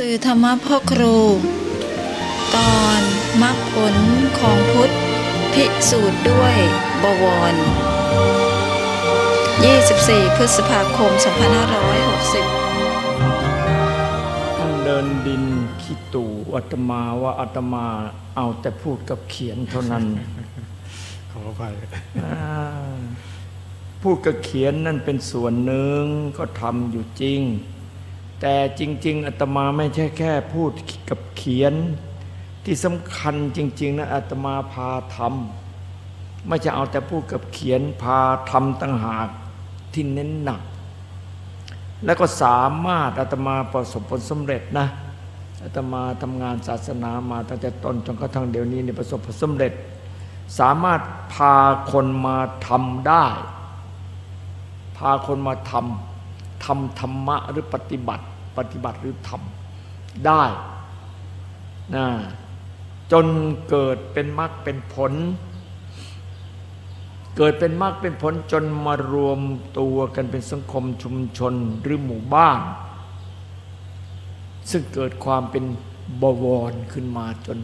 สื่อธรรมะพ่อครู ตอนมรรคผลของพุทธ พิสูจน์ด้วยบวร 24 พฤษภาคม 2560ท่านเดินดินขี้ตู่อาตมาว่าอาตมาเอาแต่พูดกับเขียนเท่านั้น ขออภัยอ่าพูดกับเขียนนั่นเป็นส่วนหนึ่งก็ทำอยู่จริง แต่จริง ๆอาตมาไม่ใช่แค่พูดกับเขียน ที่สำคัญจริง ๆนะอาตมาพาทำไม่ใช่เอาแต่พูดกับเขียนพาทำต่างหากที่เน้นหนัก แล้วก็สามารถอาตมาประสบผลสำเร็จนะอาตมาทำงานศาสนามาตั้งแต่ต้นจนกระทั่งเดี๋ยวนี้เนี่ยประสบผลสำเร็จ สามารถพาคนมาทำได้ พาคนมาทำ ทำธรรมะหรือปฏิบัติ ปฏิบัติหรือทำได้นะจนเกิดเป็นมรรคเป็นผล เกิดเป็นมรรคเป็นผลจนมารวมตัวกันเป็นสังคมชุมชนหรือหมู่บ้าน ซึ่งเกิดความเป็นบวรขึ้นมาจน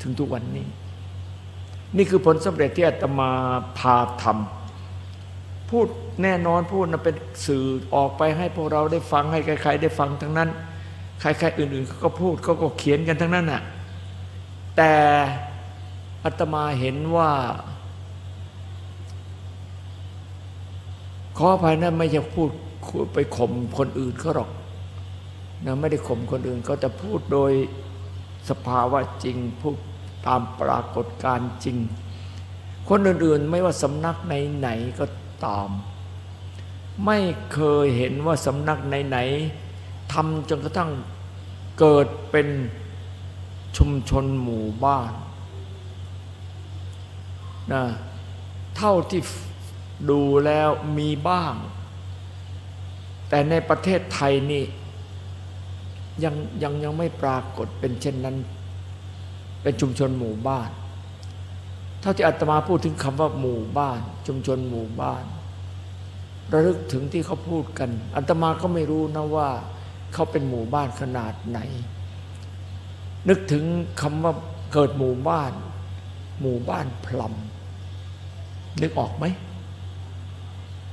ถึงทุกวันนี้ นี่คือผลสำเร็จที่อาตมาพาทำพูด แน่นอนพูดนะเป็นสื่อออกไปให้พวกเราได้ฟังให้ใครๆได้ฟังทั้งนั้น ใครๆอื่นๆเขาก็พูดเขาก็เขียนกันทั้งนั้นน่ะแต่อาตมาเห็นว่า ขออภัยนะไม่ใช่พูดไปข่มคนอื่นเขาหรอกนะไม่ได้ข่มคนอื่นเขาแต่พูดโดยสภาวะจริงพูดตามปรากฏการจริง คนอื่นๆไม่ว่าสำนักไหนๆก็ตาม ไม่เคยเห็นว่าสำนักไหนๆทำจนกระทั่งเกิดเป็นชุมชนหมู่บ้านนะเท่าที่ดูแล้วมีบ้าง แต่ในประเทศไทยนี่ยังยังยังไม่ปรากฏเป็นเช่นนั้น เป็นชุมชนหมู่บ้าน เท่าที่อาตมาพูดถึงคำว่าหมู่บ้าน ชุมชนหมู่บ้าน ระลึกถึงที่เขาพูดกันอาตมาก็ไม่รู้นะว่าเขาเป็นหมู่บ้านขนาดไหน นึกถึงคำว่าเกิดหมู่บ้าน หมู่บ้านพลัมนึกออกไหม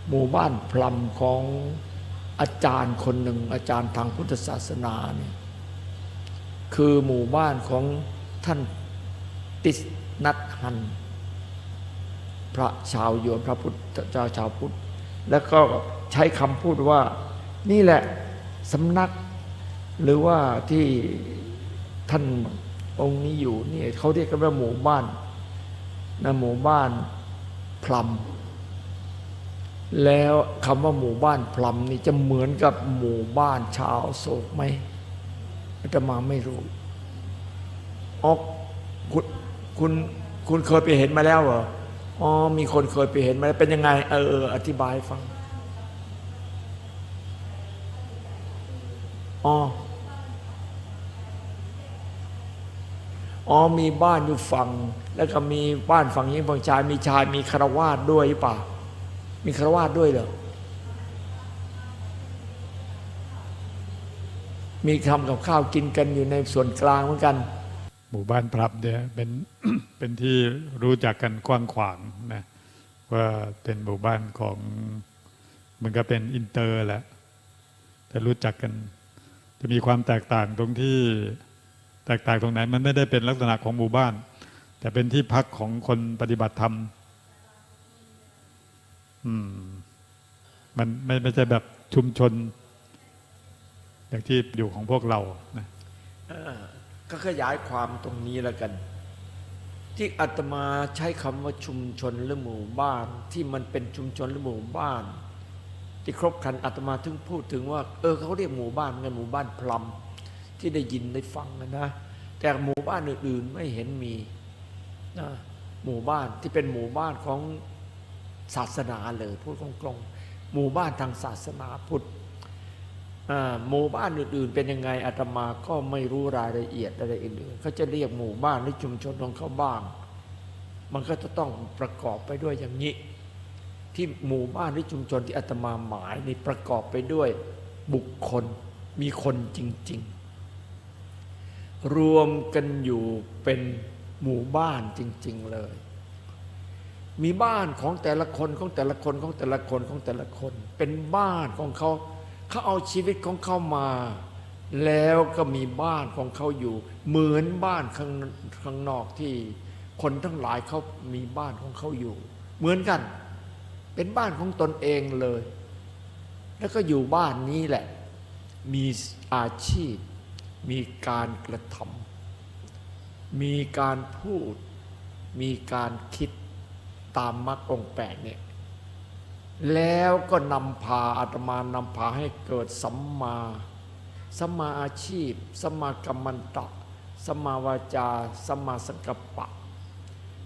หมู่บ้านพลัมของอาจารย์คนหนึ่ง อาจารย์ทางพุทธศาสนาเนี่ยคือหมู่บ้านของท่านติสนัทหัน พระชาวโยนพระพุทธเจ้าชาวพุทธ แล้วก็ใช้คำพูดว่า นี่แหละสำนัก หรือว่าที่ท่านองค์นี้อยู่นี่เขาเรียกกันว่าหมู่บ้านนะหมู่บ้านพลัมแล้วคำว่าหมู่บ้านพลัมนี่จะเหมือนกับหมู่บ้านชาวโศกไหมอาตมาไม่รู้อ๋อคุณคุณคุณเคยไปเห็นมาแล้วเหรอ อ๋อมีคนเคยไปเห็นมาแล้วเป็นยังไง เออเอออธิบายให้ฟังอ๋ออ๋อมีบ้านอยู่ฝั่ง แล้วก็มีบ้านฝั่งหญิงฝั่งชายมีชายมีคารวาสด้วยหรือเปล่า มีคารวาสด้วยเหรอมีทำกับข้าวกินกันอยู่ในส่วนกลางเหมือนกัน หมู่บ้านพรับเนี่ยเป็นเป็นที่รู้จักกันกว้างขวางนะว่าเป็นหมู่บ้านของมันก็เป็นอินเตอร์แหละแต่รู้จักกัน จะมีความแตกต่างตรงที่แตกต่างตรงไหน มันไม่ได้เป็นลักษณะของหมู่บ้าน แต่เป็นที่พักของคนปฏิบัติธรรมอืมมันไม่ไม่ใช่แบบชุมชน อย่างที่อยู่ของพวกเรานะ ก็ขยายความตรงนี้แล้วกัน ที่อาตมาใช้คำว่าชุมชนหรือหมู่บ้าน ที่มันเป็นชุมชนหรือหมู่บ้าน ที่ครบครันอาตมาถึงพูดถึงว่า เออเขาเรียกหมู่บ้านเหมือนกันหมู่บ้านพลัมที่ได้ยินได้ฟังนะแต่หมู่บ้านอื่นๆไม่เห็นมีนะหมู่บ้านที่เป็นหมู่บ้านของศาสนาเลยพูดกลงๆหมู่บ้านทางศาสนาพุทธ หมู่บ้านอื่น ๆ เป็นยังไงอาตมาก็ไม่รู้รายละเอียดอะไรอื่นๆเขาจะเรียกหมู่บ้านหรือชุมชนของเขาบ้าง มันก็จะต้องประกอบไปด้วยอย่างนี้ ที่หมู่บ้านหรือชุมชนที่อาตมาหมายนี่ประกอบไปด้วยบุคคลมีคนจริง ๆ รวมกันอยู่เป็นหมู่บ้านจริง ๆ เลย มีบ้านของแต่ละคนของแต่ละคนของแต่ละคนของแต่ละคน เป็นบ้านของเขา เขาเอาชีวิตของเขามา แล้วก็มีบ้านของเขาอยู่ เหมือนบ้านข้างข้างนอกที่คนทั้งหลายเขามีบ้านของเขาอยู่ เหมือนกัน เป็นบ้านของตนเองเลย แล้วก็อยู่บ้านนี้แหละ มีอาชีพ มีการกระทำมีการพูด มีการคิดตามมรรคองแปดเนี่ย แล้วก็นำพาอาตมานำพาให้เกิดสัมมาสัมมาอาชีพสัมมากัมมันตะสัมมาวาจาสัมมาสังกัปปะ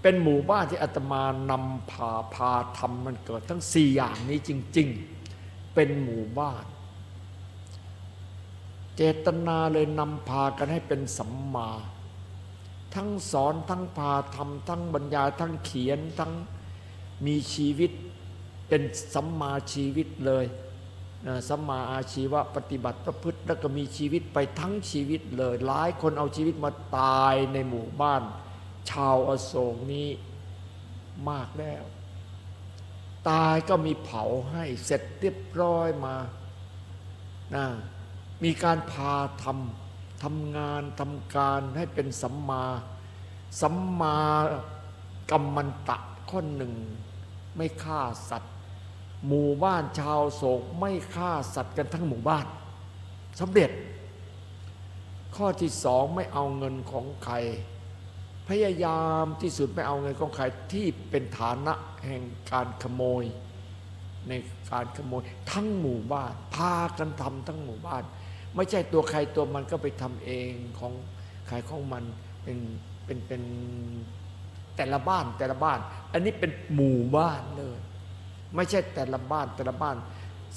เป็นหมู่บ้านที่อาตมานำพาพาทำมันเกิดทั้งสี่อย่างนี้จริง ๆ เป็นหมู่บ้าน เจตนาเลยนำพากันให้เป็นสัมมา ทั้งสอนทั้งพาทำทั้งบรรยายทั้งเขียนทั้งมีชีวิต เป็นสัมมาชีวิตเลยสัมมาอาชีวะปฏิบัติประพฤติแล้วก็มีชีวิตไปทั้งชีวิตเลย หลายคนเอาชีวิตมาตายในหมู่บ้าน ชาวอโศกนี้มากแล้ว ตายก็มีเผาให้เสร็จเรียบร้อยมานะมีการพาทำทำงานทำการให้เป็นสัมมาสัมมากัมมันตะข้อหนึ่ง ไม่ฆ่าสัตว์ หมู่บ้านชาวโศกไม่ฆ่าสัตว์กันทั้งหมู่บ้านสำเร็จ ข้อที่สองไม่เอาเงินของใคร พยายามที่สุดไม่เอาเงินของใครที่เป็นฐานะแห่งการขโมย ในการขโมยทั้งหมู่บ้าน พากันทำทั้งหมู่บ้าน ไม่ใช่ตัวใครตัวมันก็ไปทำเองของใครของมันเป็นเป็นเป็นแต่ละบ้านแต่ละบ้าน อันนี้เป็นหมู่บ้านเลย ไม่ใช่แต่ละบ้านแต่ละบ้าน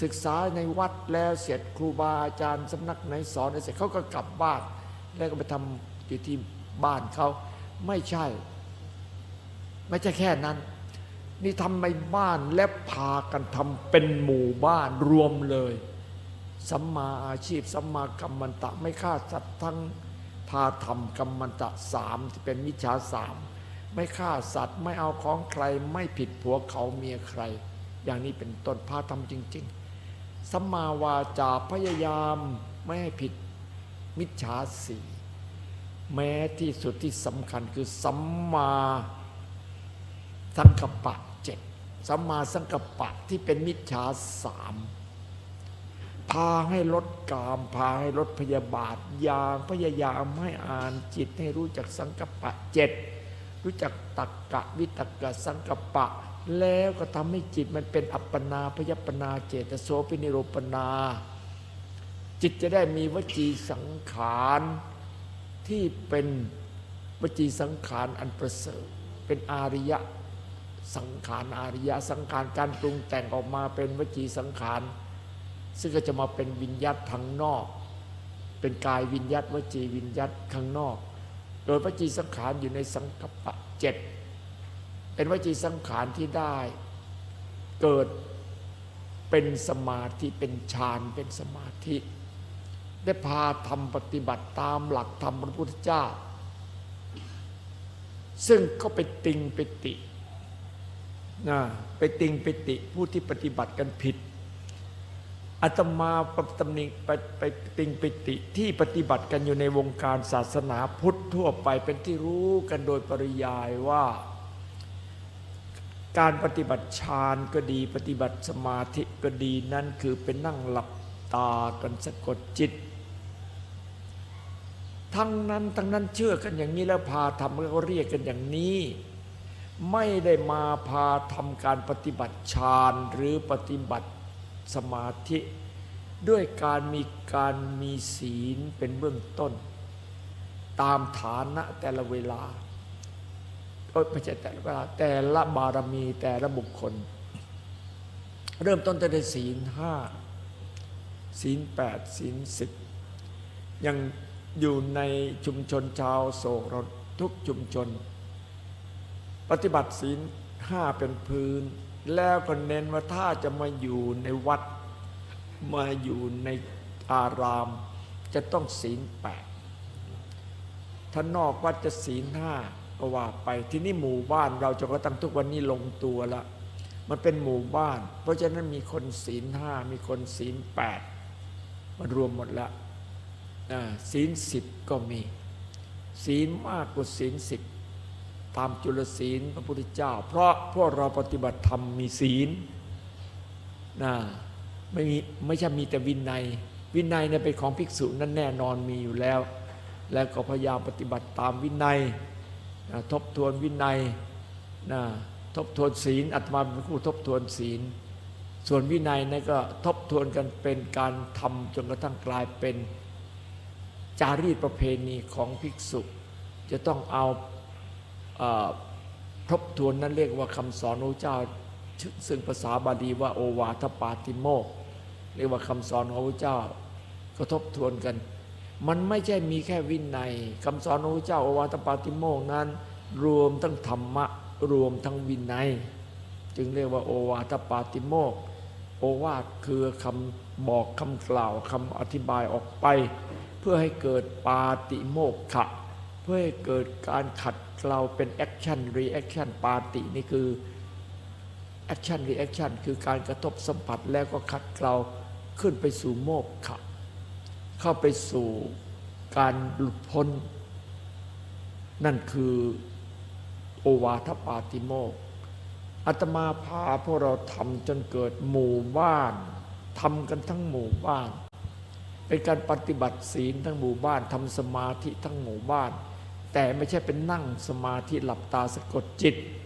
ศึกษาในวัดแล้วเสร็จครูบาอาจารย์สำนักไหนสอนเสร็จเขาก็กลับบ้าน แล้วก็ไปทำอยู่ที่บ้านเขาไม่ใช่ ไม่ใช่แค่นั้น นี่ทำในบ้านและพากันทำเป็นหมู่บ้านรวมเลยสัมมาอาชีพสัมมากัมมันตะไม่ฆ่าสัตว์ทั้งพาทำกัมมันตะสามที่เป็นมิจฉาสามไม่ฆ่าสัตว์ไม่เอาของใครไม่ผิดผัวเขาเมียใคร อย่างนี้เป็นต้นพาทำจริง ๆสัมมาวาจาพยายามไม่ให้ผิดมิจฉาสีแม้ที่สุดที่สำคัญคือสัมมาสังกัปปะเจ็ดสัมมาสังกัปปะที่เป็นมิจฉาสามพาให้ลดกาม พาให้ลดพยาบาทอย่างพยายามให้อ่านจิตให้รู้จักสังกัปปะเจ็ดรู้จักตักกะวิตกะสังกัปปะ แล้วก็ทำให้จิตมันเป็นอัปปนาพยปนาเจตโสปินิโรปนา จิตจะได้มีวจีสังขารที่เป็นวจีสังขารอันประเสริฐ เป็นอาริยะสังขารอาริยะสังขารการปรุงแต่งออกมาเป็นวจีสังขาร ซึ่งก็จะมาเป็นวิญญาตทางนอก เป็นกายวิญญาตวจีวิญญาตข้างนอก โดยวจีสังขารอยู่ในสังกัปปะเจ็ด เป็นวจีสังขารที่ได้ เกิดเป็นสมาธิเป็นฌานเป็นสมาธิ ได้พาทำปฏิบัติตามหลักธรรมพระพุทธเจ้า ซึ่งก็ไปติงไปตินะไปติงไปติผู้ที่ปฏิบัติกันผิดอาตมาปตำหนิไปไปติงไปติที่ปฏิบัติกันอยู่ในวงการศาสนาพุทธทั่วไปเป็นที่รู้กันโดยปริยายว่า การปฏิบัติฌานก็ดีปฏิบัติสมาธิก็ดีนั่นคือเป็นนั่งหลับตากันสะกดจิต ทั้งนั้นทั้งนั้นเชื่อกันอย่างนี้แล้วพาทำแล้วก็เรียกกันอย่างนี้ ไม่ได้มาพาทำการปฏิบัติฌานหรือปฏิบัติสมาธิ ด้วยการมีการมีศีลเป็นเบื้องต้น ตามฐานะแต่ละเวลา ไม่ใช่แต่ละเวลาแต่ละบารมีแต่ละบุคคล เริ่มต้นตั้งแต่ศีลห้าศีลแปดศีลสิบยังอยู่ในชุมชนชาวโศกเราทุกชุมชน ปฏิบัติศีลห้าเป็นพื้น แล้วก็เน้นว่าถ้าจะมาอยู่ในวัด มาอยู่ในอาราม จะต้องศีลแปดถ้านอกวัดจะศีลห้า ก็ว่าไปที่นี่หมู่บ้านเราจนกระทั่งทุกวันนี้ลงตัวละ มันเป็นหมู่บ้าน เพราะฉะนั้นมีคนศีลห้ามีคนศีลแปดมันรวมหมดละศีลสิบก็มีศีลมากกว่าศีลสิบตามจุลศีลพระพุทธเจ้า เพราะพวกเราปฏิบัติธรรมมีศีลนะไม่มีไม่ใช่มีแต่วินัย วินัยเนี่ยเป็นของภิกษุนั้นแน่นอนมีอยู่แล้ว แล้วก็พยายามปฏิบัติตามวินัย ทบทวนวินัยนะทบทวนศีลอัตมาเป็นผู้ทบทวนศีล ส่วนวินัยนั่นก็ทบทวนกันเป็นการทำจนกระทั่งกลายเป็นจารีตประเพณีของภิกษุ จะต้องเอาเอทบทวนนั้นเรียกว่าคำสอนของพระเจ้า ซึ่งภาษาบาลีว่าโอวาทปาติโมก เรียกว่าคำสอนของพระเจ้าก็ทบทวนกัน มันไม่ใช่มีแค่วินัยคำสอนของพระเจ้าโอวาทปาติโมกนั้น รวมทั้งธรรมะรวมทั้งวินัย จึงเรียกว่าโอวาทปาติโมกโอวาทคือคำบอกคำกล่าวคำอธิบายออกไป เพื่อให้เกิดปาติโมกขะ เพื่อให้เกิดการขัดเกลาเป็นแอคชั่นรีแอคชั่นปาตินี่คือแอคชั่นรีแอคชั่นคือการกระทบสัมผัสแล้วก็ขัดเกลาขึ้นไปสู่โมกขะ เข้าไปสู่การหลุดพ้น นั่นคือโอวาทปาติโมกอาตมาพาพวกเราทำจนเกิดหมู่บ้านทำกันทั้งหมู่บ้าน เป็นการปฏิบัติศีลทั้งหมู่บ้านทำสมาธิทั้งหมู่บ้าน แต่ไม่ใช่เป็นนั่งสมาธิหลับตาสะกดจิต